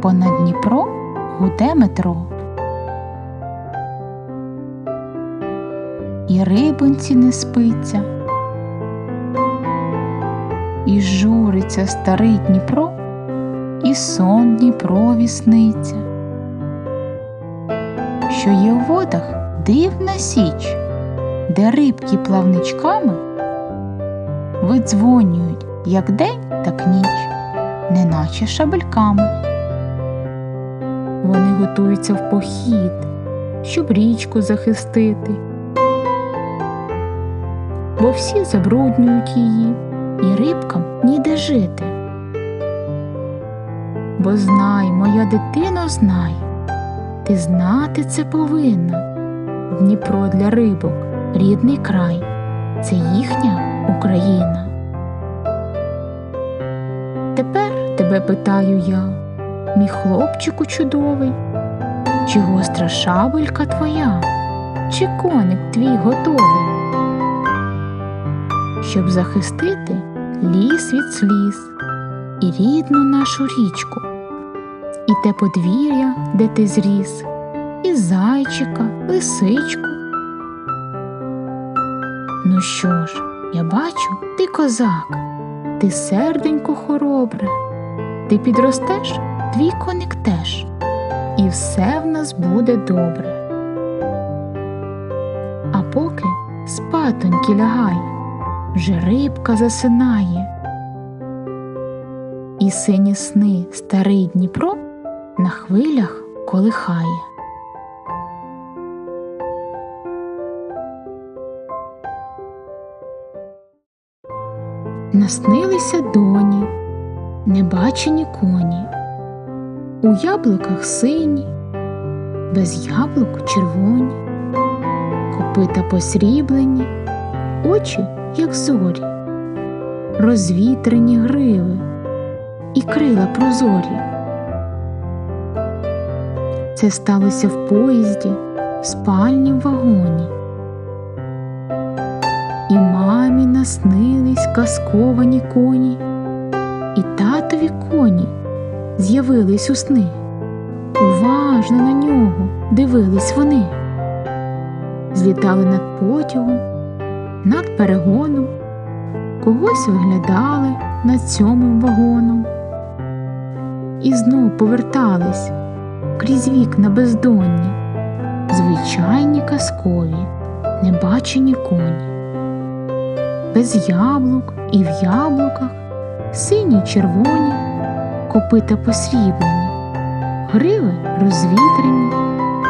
понад Дніпро гуде метро. І рибонці не спиться, і журиться старий Дніпро, і сон Дніпрові сниться, що є у водах дивна січ, де рибки плавничками видзвонюють як день, так ніч, неначе шабельками. Вони готуються в похід, щоб річку захистити, бо всі забруднюють її, і рибкам ніде жити. Бо знай, моя дитино, знай, ти знати це повинна. Дніпро для рибок, рідний край, це їхня Україна. Тепер тебе питаю я, мій хлопчику чудовий, чи гостра шабелька твоя, чи коник твій готовий, щоб захистити ліс від сліз і рідну нашу річку, і те подвір'я, де ти зріс, і зайчика, лисичку. Ну що ж, я бачу, ти козак, ти серденько хоробре, ти підростеш, твій коник теж, і все в нас буде добре. А поки спатоньки лягай, вже рибка засинає, і сині сни старий Дніпро на хвилях колихає. Наснилися доні, небачені коні, у яблуках сині, без яблук червоні, копита посріблені, очі, як зорі, розвітрені гриви і крила прозорі. Це сталося в поїзді, в спальні вагоні. І мамі наснились казковані коні, і татові коні з'явились у сни. Уважно на нього дивились вони, злітали над потягом, над перегоном, когось виглядали над сьомим вагоном. І знов повертались крізь вікна бездонні, звичайні казкові, небачені коні без яблук і в яблуках, сині червоні, копита посріблені, гриви розвітрені,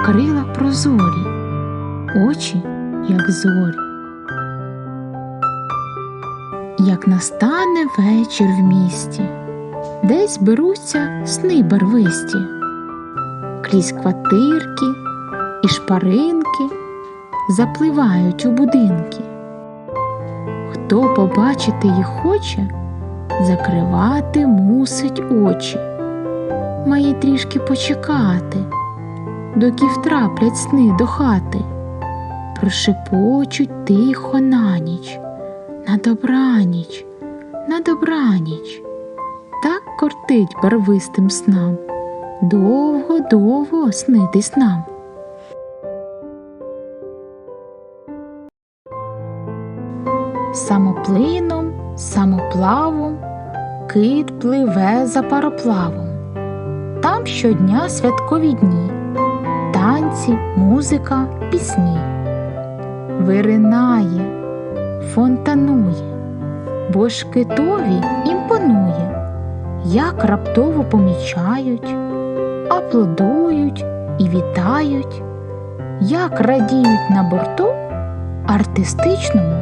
крила прозорі, очі, як зорі. Як настане вечір в місті, десь беруться сни барвисті, крізь квартирки і шпаринки запливають у будинки. Хто побачити їх хоче, закривати мусить очі, має трішки почекати, доки втраплять сни до хати, прошепочуть тихо на ніч, на добраніч, на добраніч, так кортить барвистим снам, довго-довго снитись нам. Самоплином, самоплавом кит пливе за пароплавом. Там щодня святкові дні, танці, музика, пісні. Виринає, фонтанує, бо ж китові імпонує, як раптово помічають, аплодують і вітають, як радіють на борту артистичному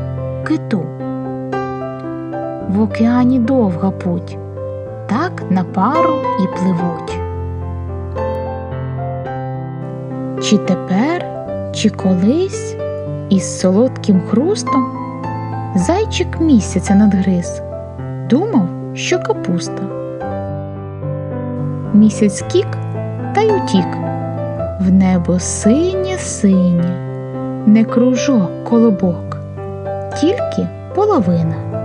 киту. В океані довга путь, так на пару і пливуть. Чи тепер, чи колись із солодким хрустом зайчик місяця надгриз, думав, що капуста. Місяць кік та й утік, в небо синє синє, не кружок колобок, тільки половина.